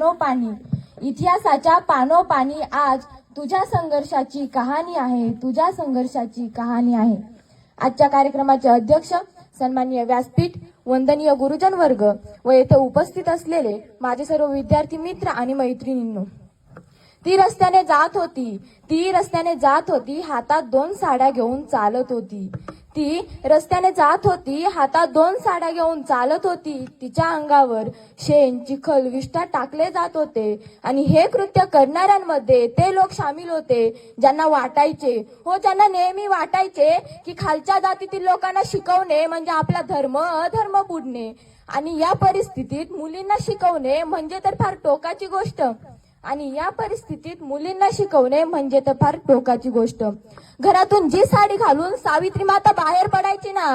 पानोपानी इतिहासाच्या पानोपानी आज तुझ्या संघर्षाची कहाणी आहे तुझ्या संघर्षाची कहाणी आहे. आजच्या कार्यक्रमाचे अध्यक्ष सन्माननीय व्यासपीठ वंदनीय गुरुजन वर्ग व येथे उपस्थित असलेले माझे सर्व विद्यार्थी मित्र आणि मैत्रिणींनो ती रस्त्याने जात होती ती रस्त्याने जात होती हातात दोन साड्या घेऊन चालत होती. ती रस्त्याने जात होती हातात दोन साड्या घेऊन चालत होती. तिच्या अंगावर शेण चिखल विष्ठा टाकले जात होते. आणि हे कृत्य करणाऱ्यांमध्ये ते लोक सामील होते ज्यांना वाटायचे. हो ज्यांना नेहमी वाटायचे की खालच्या जातीतील लोकांना शिकवणे म्हणजे आपला धर्म अधर्म बुडणे. आणि या परिस्थितीत मुलींना शिकवणे म्हणजे तर फार टोकाची गोष्ट. आणि या परिस्थितीत मुलींना शिकवणे म्हणजे तर फार टोकाची गोष्ट. घरातून जी साडी घालून सावित्री माता बाहेर पडायची ना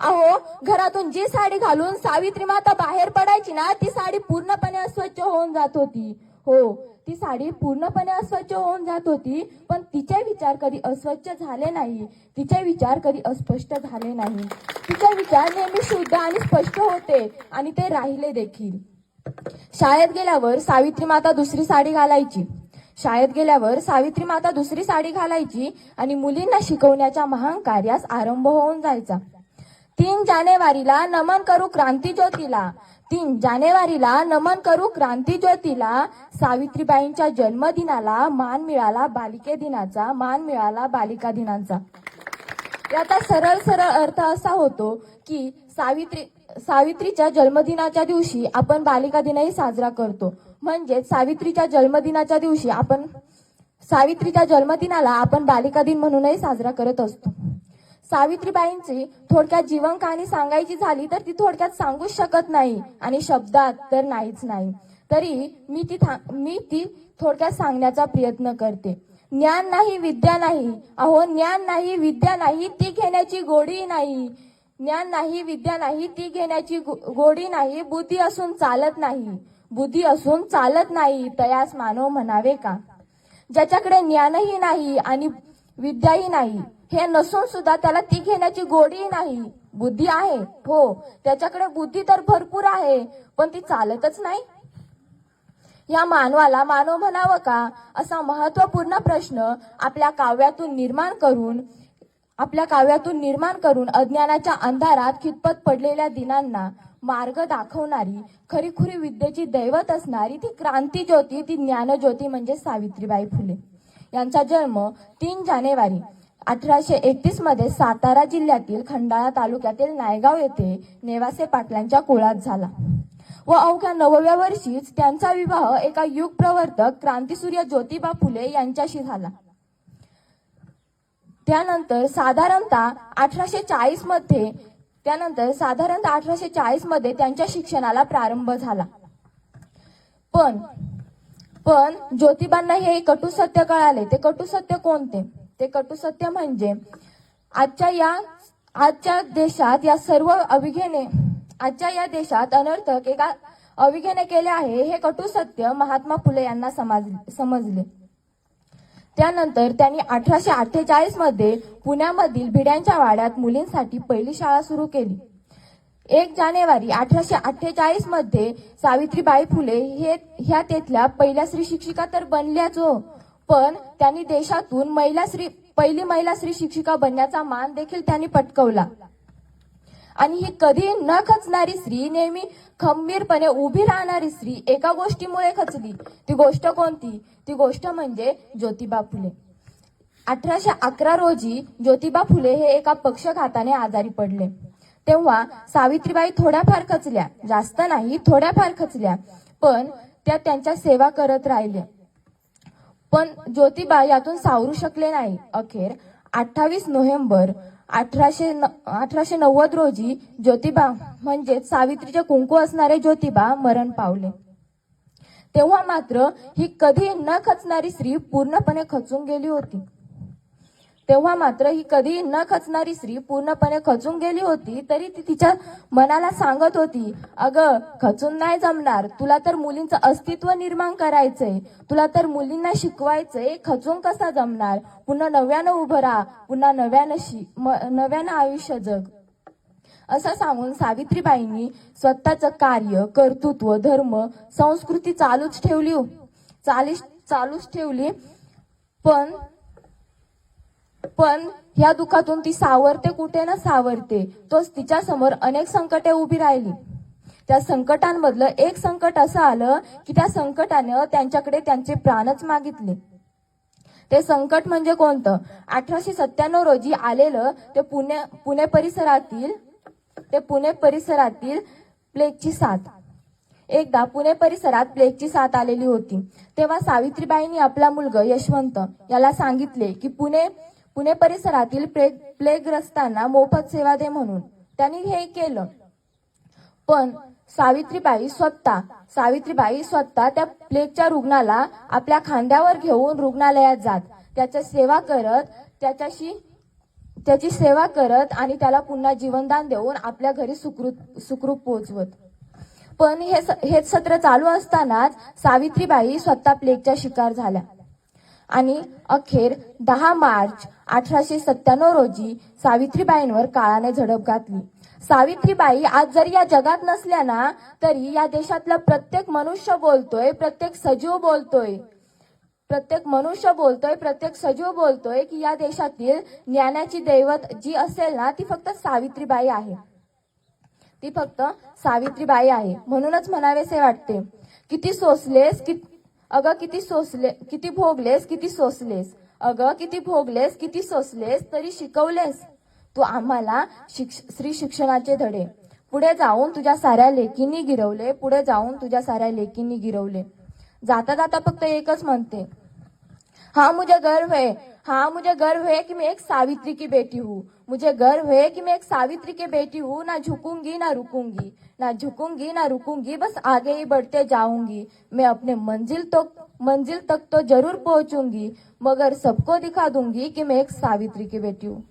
अहो घरातून जी साडी घालून सावित्री माता बाहेर पडायची ना ती साडी पूर्णपणे अस्वच्छ होऊन जात होती. हो ती साडी पूर्णपणे अस्वच्छ होऊन जात होती पण तिचे विचार कधी अस्वच्छ झाले नाही तिचे विचार कधी अस्पष्ट झाले नाही. तिचे विचार नेहमी शुद्ध आणि स्पष्ट होते आणि ते राहिले देखील. शाळेत गेल्यावर सावित्री माता दुसरी साडी घालायची. शाळेत गेल्यावर सावित्री माता दुसरी साडी घालायची आणि मुलींना शिकवण्याच्या महान कार्यास आरंभ होऊन जायचा. तीन जानेवारीला नमन करू क्रांती ज्योतीला. तीन जानेवारीला नमन करू क्रांती ज्योतीला. सावित्रीबाईंच्या जन्मदिनाला मान मिळाला बालिके दिनाचा मान मिळाला बालिका दिनाचा. याचा सरळ सरळ अर्थ असा होतो की सावित्री सावित्रीच्या जन्मदिनाच्या दिवशी आपण बालिका दिनही साजरा करतो. म्हणजेच सावित्रीच्या जन्मदिनाच्या दिवशी आपण सावित्रीच्या जन्मदिनाला आपण बालिका दिन म्हणूनही साजरा करत असतो. सावित्रीबाईंची थोडक्यात जीवन कहाणी सांगायची झाली तर ती थोडक्यात सांगूच शकत नाही आणि शब्दात तर नाहीच नाही. तरी मी ती मी ती थोडक्यात सांगण्याचा प्रयत्न करते. ज्ञान नाही विद्या नाही. अहो ज्ञान नाही विद्या नाही ती घेण्याची गोडी नाही. ज्ञान नाही विद्या नाही ती घेण्याची गोडी नाही. बुद्धी असून चालत नाही. बुद्धी असून चालत नाही तयास मानव म्हणावे का? ज्याच्याकडे ज्ञानही नाही आणि विद्याही नाही हे नसून सुद्धा त्याला ती घेण्याची गोडी नाही. बुद्धी आहे हो. त्याच्याकडे बुद्धी तर भरपूर आहे पण ती चालतच नाही. या मानवाला मानव म्हणावं का? असा महत्त्वपूर्ण प्रश्न आपल्या काव्यातून निर्माण करून आपल्या काव्यातून निर्माण करून अज्ञानाच्या अंधारात खितपत पडलेल्या दिनांना मार्ग दाखवणारी खरीखुरी विद्येची दैवत असणारी ती क्रांती ज्योती ती ज्ञानज्योती म्हणजे सावित्रीबाई फुले. यांचा जन्म तीन जानेवारी अठराशे एकतीसमध्ये सातारा जिल्ह्यातील खंडाळा तालुक्यातील नायगाव येथे नेवासे पाटलांच्या कुळात झाला. व अवघ्या नवव्या वर्षीच त्यांचा विवाह एका युग प्रवर्तक क्रांतीसूर्य ज्योतिबा फुले यांच्याशी झाला. त्यानंतर साधारणतः अठराशे चाळीसमध्ये त्यानंतर साधारणतः अठराशे चाळीसमध्ये त्यांच्या शिक्षणाला प्रारंभ झाला. पण पण ज्योतिबांना हे कटू सत्य कळाले. ते कटू सत्य कोणते? ते कटू सत्य म्हणजे आजच्या या आजच्या देशात या सर्व अविघेने आजच्या या देशात अनर्थक एका अविघेने केले आहे हे कटू सत्य महात्मा फुले यांना समजले. त्यानंतर त्यांनी अठराशे अठ्ठेचाळीसमध्ये पुण्यामधील भिड्यांच्या वाड्यात मुलींसाठी पहिली शाळा सुरू केली. एक जानेवारी अठराशे अठ्ठेचाळीसमध्ये सावित्रीबाई फुले हे ह्या तेथल्या पहिल्या स्त्री शिक्षिका तर बनल्याच हो पण त्यांनी देशातून महिला स्त्री पहिली महिला स्त्री शिक्षिका बनण्याचा मान देखील त्यांनी पटकवला. आणि ही कधी न खचणारी स्त्री नेहमी खंबीरपणे उभी राहणारी स्त्री एका गोष्टीमुळे खचली. ती गोष्ट कोणती? ती गोष्ट म्हणजे ज्योतिबा फुले. अठराशे अकरा रोजी ज्योतिबा फुले हे एका पक्षघाताने आजारी पडले. तेव्हा सावित्रीबाई थोड्याफार खचल्या. जास्त नाही थोड्याफार खचल्या. पण त्या त्यांच्या सेवा करत राहिल्या. पण ज्योतिबा यातून सावरू शकले नाही. अखेर अठ्ठावीस नोव्हेंबर अठराशे अठराशे नव्वद रोजी ज्योतिबा म्हणजेच सावित्रीचे कुंकू असणारे ज्योतिबा मरण पावले. तेव्हा मात्र ही कधी न खचणारी स्त्री पूर्णपणे खचून गेली होती. तेव्हा मात्र ही कधी न खचणारी स्त्री पूर्णपणे खचून गेली होती तरी ती तिच्या मनाला सांगत होती अगं खचून नाही जमणार. तुला तर मुलींचं अस्तित्व निर्माण करायचंय. तुला तर मुलींना शिकवायचंय खचून कसा जमणार? पुन्हा नव्यानं उभं राहा. पुन्हा नव्यानं शि नव्यानं आयुष्य जग. असं सांगून सावित्रीबाईंनी स्वतःचं कार्य कर्तृत्व धर्म संस्कृती चालूच ठेवली हो. चालीस चालूच ठेवली. पण पण ह्या दुःखातून ती सावरते कुठे ना सावरते. तोच तिच्या समोर अनेक संकटे उभी राहिली. त्या संकटांमधलं एक संकट असं आलं की त्या संकटानं त्यांच्याकडे त्यांचे प्राणच मागितले. ते संकट म्हणजे कोणतं? अठराशे सत्त्याण्णव रोजी आलेलं ते पुणे पुणे परिसरातील ते पुणे परिसरातील प्लेगची साथ. एकदा पुणे परिसरात प्लेगची साथ आलेली होती. तेव्हा सावित्रीबाईंनी आपला मुलगा यशवंत याला सांगितले की पुणे पुणे परिसरातील प्लेग प्लेगग्रस्तांना मोफत सेवा दे म्हणून त्यांनी हे केलं. पण सावित्रीबाई स्वतः सावित्रीबाई स्वतः त्या प्लेगच्या रुग्णाला आपल्या खांद्यावर घेऊन रुग्णालयात जात. त्याच्या सेवा करत त्याच्याशी त्याची सेवा करत आणि त्याला पुन्हा जीवनदान देऊन आपल्या घरी सुखरूप सुखरूप पोहोचवत. पण हे हेच सत्र चालू असतानाच सावित्रीबाई स्वतः प्लेगच्या शिकार झाल्या. आणि अखेर दहा मार्च अठराशे सत्त्याण्णव रोजी सावित्रीबाईंवर काळाने झडप घातली. सावित्रीबाई आज जरी या जगात नसल्या ना तरी या देशातला प्रत्येक मनुष्य बोलतोय प्रत्येक सजीव बोलतोय. प्रत्येक मनुष्य बोलतोय प्रत्येक सजीव बोलतोय की या देशातील ज्ञानाची दैवत जी असेल ना ती फक्त सावित्रीबाई आहे. ती फक्त सावित्रीबाई आहे. म्हणूनच म्हणावेसे वाटते किती सोसलेस कि अगं किती सोसले किती भोगलेस किती सोसलेस. अगं किती भोगलेस किती सोसलेस तरी शिकवलेस. तू आम्हाला शिक्ष श्री शिक्षणाचे धडे. पुढे जाऊन तुझ्या साऱ्या लेकींनी गिरवले पुढे जाऊन तुझ्या साऱ्या लेकींनी गिरवले. जाता जाता फक्त एकच म्हणते. हा मुझे गर्व है हाँ मुझे गर्व है कि मैं एक सावित्री की बेटी हूँ. मुझे गर्व है कि मैं एक सावित्री की बेटी हूँ, ना झुकूँगी, ना रुकूँगी, ना झुकूँगी, ना रुकूँगी, बस आगे ही बढ़ते जाऊँगी। मैं अपने मंजिल तो मंजिल तक तो ज़रूर पहुंचूँगी, मगर सबको दिखा दूँगी कि मैं एक सावित्री की बेटी हूँ।